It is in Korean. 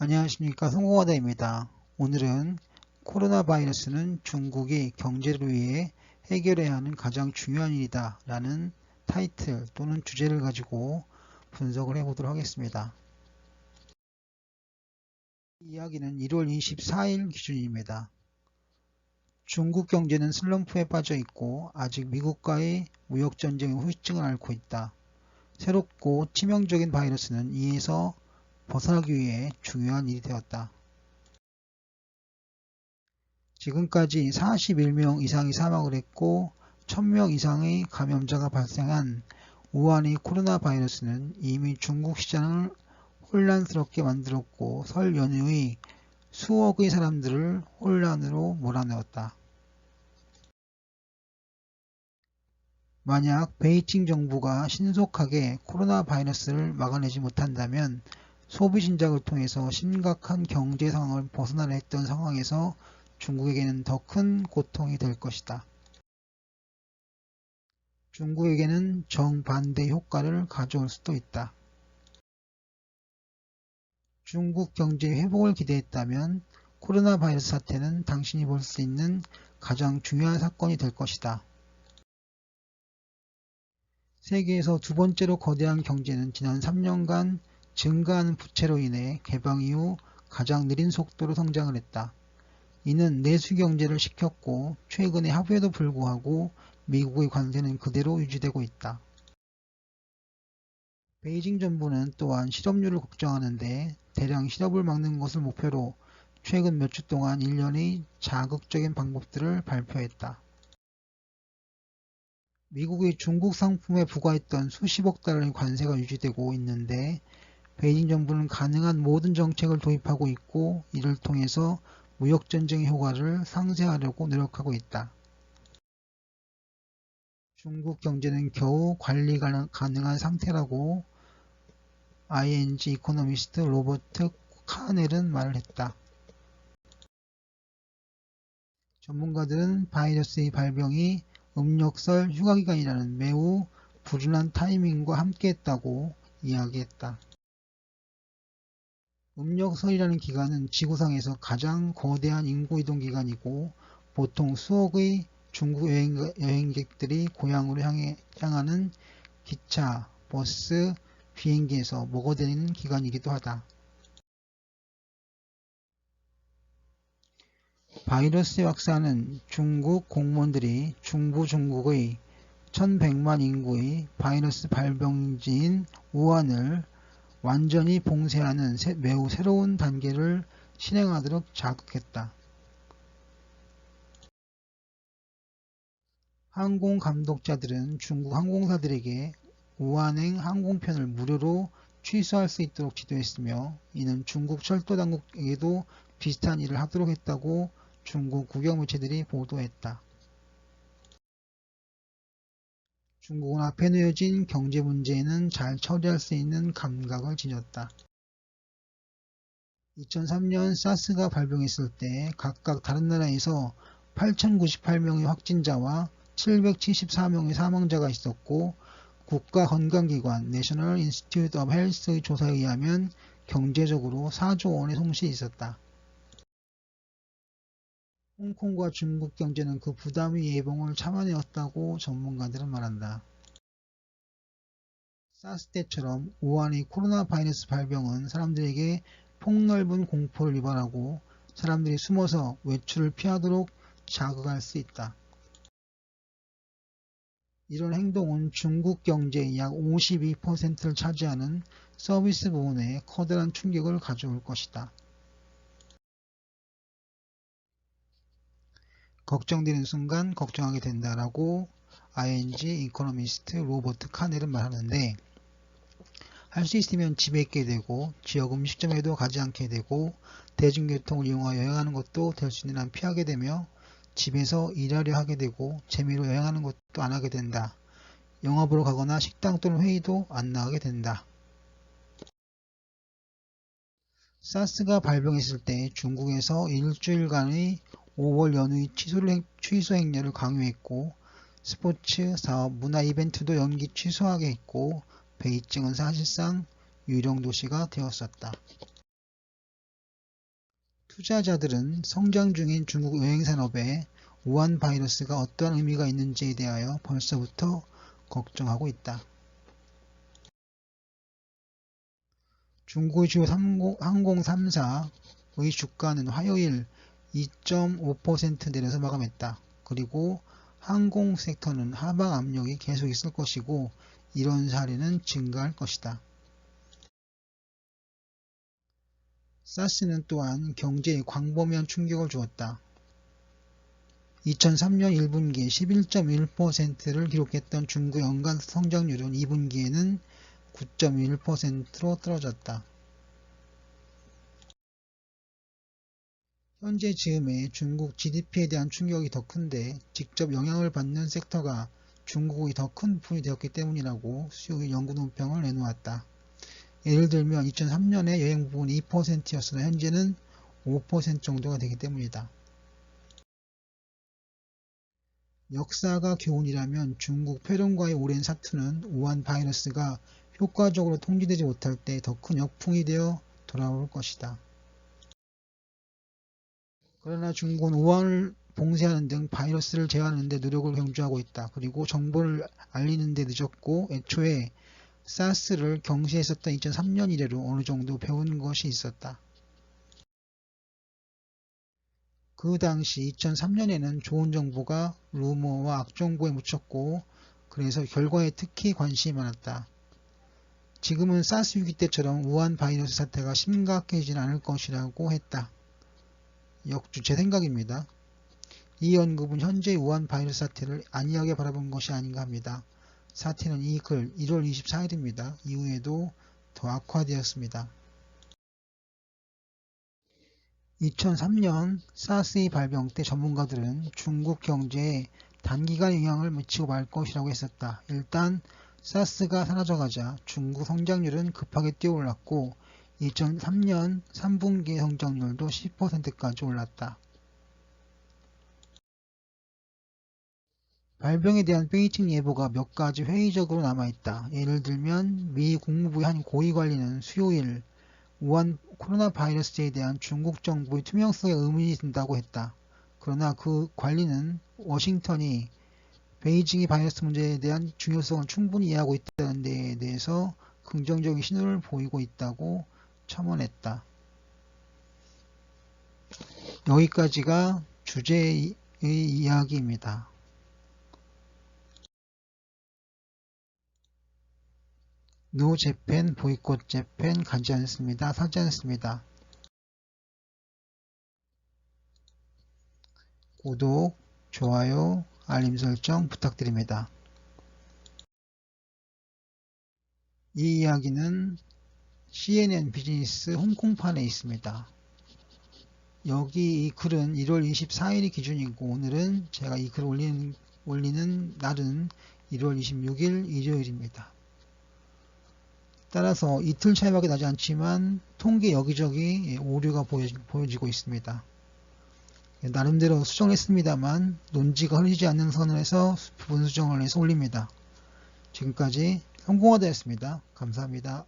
안녕하십니까 송공화다입니다. 오늘은 코로나 바이러스는 중국이 경제를 위해 해결해야 하는 가장 중요한 일이다 라는 타이틀 또는 주제를 가지고 분석을 해보도록 하겠습니다. 이 이야기는 1월 24일 기준입니다. 중국 경제는 슬럼프에 빠져 있고 아직 미국과의 무역전쟁의 후유증을 앓고 있다. 새롭고 치명적인 바이러스는 이에서 벗어나기 위해 중요한 일이 되었다. 지금까지 41명 이상이 사망을 했고 1000명 이상의 감염자가 발생한 우한의 코로나 바이러스는 이미 중국 시장을 혼란스럽게 만들었고 설 연휴의 수억의 사람들을 혼란으로 몰아넣었다. 만약 베이징 정부가 신속하게 코로나 바이러스를 막아내지 못한다면 소비 진작을 통해서 심각한 경제 상황을 벗어나려 했던 상황에서 중국에게는 더 큰 고통이 될 것이다. 중국에게는 정반대 효과를 가져올 수도 있다. 중국 경제 회복을 기대했다면 코로나 바이러스 사태는 당신이 볼 수 있는 가장 중요한 사건이 될 것이다. 세계에서 두 번째로 거대한 경제는 지난 3년간 증가하는 부채로 인해 개방 이후 가장 느린 속도로 성장을 했다. 이는 내수 경제를 시켰고 최근의 합의에도 불구하고 미국의 관세는 그대로 유지되고 있다. 베이징 정부는 또한 실업률을 걱정하는데 대량 실업을 막는 것을 목표로 최근 몇 주 동안 일련의 자극적인 방법들을 발표했다. 미국의 중국 상품에 부과했던 수십억 달러의 관세가 유지되고 있는데 베이징 정부는 가능한 모든 정책을 도입하고 있고 이를 통해서 무역전쟁의 효과를 상쇄하려고 노력하고 있다. 중국 경제는 겨우 관리 가능한 상태라고 ING 이코노미스트 로버트 카넬은 말을 했다. 전문가들은 바이러스의 발병이 음력설 휴가기간이라는 매우 불운한 타이밍과 함께했다고 이야기했다. 음력설이라는 기간은 지구상에서 가장 거대한 인구이동 기간이고 보통 수억의 중국 여행, 객들이 고향으로 향해, 향하는 기차, 버스, 비행기에서 먹어대는 기간이기도 하다. 바이러스 확산은 중국 공무원들이 중부 중국의 1100만 인구의 바이러스 발병지인 우한을 완전히 봉쇄하는 매우 새로운 단계를 실행하도록 자극했다. 항공 감독자들은 중국 항공사들에게 우한행 항공편을 무료로 취소할 수 있도록 지도했으며 이는 중국 철도 당국에게도 비슷한 일을 하도록 했다고 중국 국영 매체들이 보도했다. 중국은 앞에 놓여진 경제 문제에는 잘 처리할 수 있는 감각을 지녔다. 2003년 사스가 발병했을 때 각각 다른 나라에서 8,098명의 확진자와 774명의 사망자가 있었고 국가건강기관 내셔널 인스티튜트 오브 헬스의 조사에 의하면 경제적으로 4조 원의 손실이 있었다. 홍콩과 중국 경제는 그 부담의 예봉을 참아내었다고 전문가들은 말한다. 사스 때처럼 우한의 코로나 바이러스 발병은 사람들에게 폭넓은 공포를 유발하고 사람들이 숨어서 외출을 피하도록 자극할 수 있다. 이런 행동은 중국 경제의 약 52%를 차지하는 서비스 부분에 커다란 충격을 가져올 것이다. 걱정되는 순간 걱정하게 된다라고 ING 이코노미스트 로버트 카넬은 말하는데 할 수 있으면 집에 있게 되고 지역 음식점에도 가지 않게 되고 대중교통을 이용하여 여행하는 것도 될 수 있는 한 피하게 되며 집에서 일하려 하게 되고 재미로 여행하는 것도 안 하게 된다. 영화 보러 가거나 식당 또는 회의도 안 나가게 된다. 사스가 발병했을 때 중국에서 일주일간의 5월 연휴 취소를, 취소 행렬을 강요했고 스포츠, 사업, 문화 이벤트도 연기 취소하게 했고 베이징은 사실상 유령 도시가 되었었다. 투자자들은 성장 중인 중국 여행산업에 우한 바이러스가 어떠한 의미가 있는지에 대하여 벌써부터 걱정하고 있다. 중국의 주요 항공 3사의 주가는 화요일 2.5% 내려서 마감했다. 그리고 항공 섹터는 하방 압력이 계속 있을 것이고 이런 사례는 증가할 것이다. 사스는 또한 경제에 광범위한 충격을 주었다. 2003년 1분기에 11.1%를 기록했던 중국 연간 성장률은 2분기에는 9.1%로 떨어졌다. 현재 즈음에 중국 GDP에 대한 충격이 더 큰데 직접 영향을 받는 섹터가 중국의 더 큰 부분이 되었기 때문이라고 수요의 연구 논평을 내놓았다. 예를 들면 2003년에 여행 부분이 2%였으나 현재는 5% 정도가 되기 때문이다. 역사가 교훈이라면 중국 폐렴과의 오랜 사투는 우한 바이러스가 효과적으로 통제되지 못할 때 더 큰 역풍이 되어 돌아올 것이다. 그러나 중국은 우한을 봉쇄하는 등 바이러스를 제어하는 데 노력을 경주하고 있다. 그리고 정보를 알리는 데 늦었고 애초에 사스를 경시했었던 2003년 이래로 어느 정도 배운 것이 있었다. 그 당시 2003년에는 좋은 정보가 루머와 악정보에 묻혔고 그래서 결과에 특히 관심이 많았다. 지금은 사스 위기 때처럼 우한 바이러스 사태가 심각해지진 않을 것이라고 했다. 역주 제 생각입니다. 이 언급은 현재 우한 바이러스 사태를 안이하게 바라본 것이 아닌가 합니다. 사태는 이 글 1월 24일입니다. 이후에도 더 악화되었습니다. 2003년 사스의 발병 때 전문가들은 중국 경제에 단기간 영향을 미치고 말 것이라고 했었다. 일단 사스가 사라져가자 중국 성장률은 급하게 뛰어올랐고 2003년 3분기 성장률도 10%까지 올랐다. 발병에 대한 베이징 예보가 몇 가지 회의적으로 남아있다. 예를 들면 미 국무부의 한 고위 관리는 수요일 우한 코로나 바이러스에 대한 중국 정부의 투명성에 의문이 든다고 했다. 그러나 그 관리는 워싱턴이 베이징이 바이러스 문제에 대한 중요성을 충분히 이해하고 있다는 데에 대해서 긍정적인 신호를 보이고 있다고 첨언했다. 여기까지가 주제의 이야기입니다. 노 재팬, 보이콧 재팬 가지 않습니다. 사지 않습니다. 구독, 좋아요, 알림 설정 부탁드립니다. 이 이야기는 CNN 비즈니스 홍콩판에 있습니다. 여기 이 글은 1월 24일이 기준이고 오늘은 제가 이 글 올리는, 올리는 날은 1월 26일 일요일입니다. 따라서 이틀 차이밖에 나지 않지만 통계 여기저기 오류가 보여지고 있습니다. 나름대로 수정했습니다만 논지가 흐르지 않는 선에서 부분 수정을 해서 올립니다. 지금까지 성공화되었습니다. 감사합니다.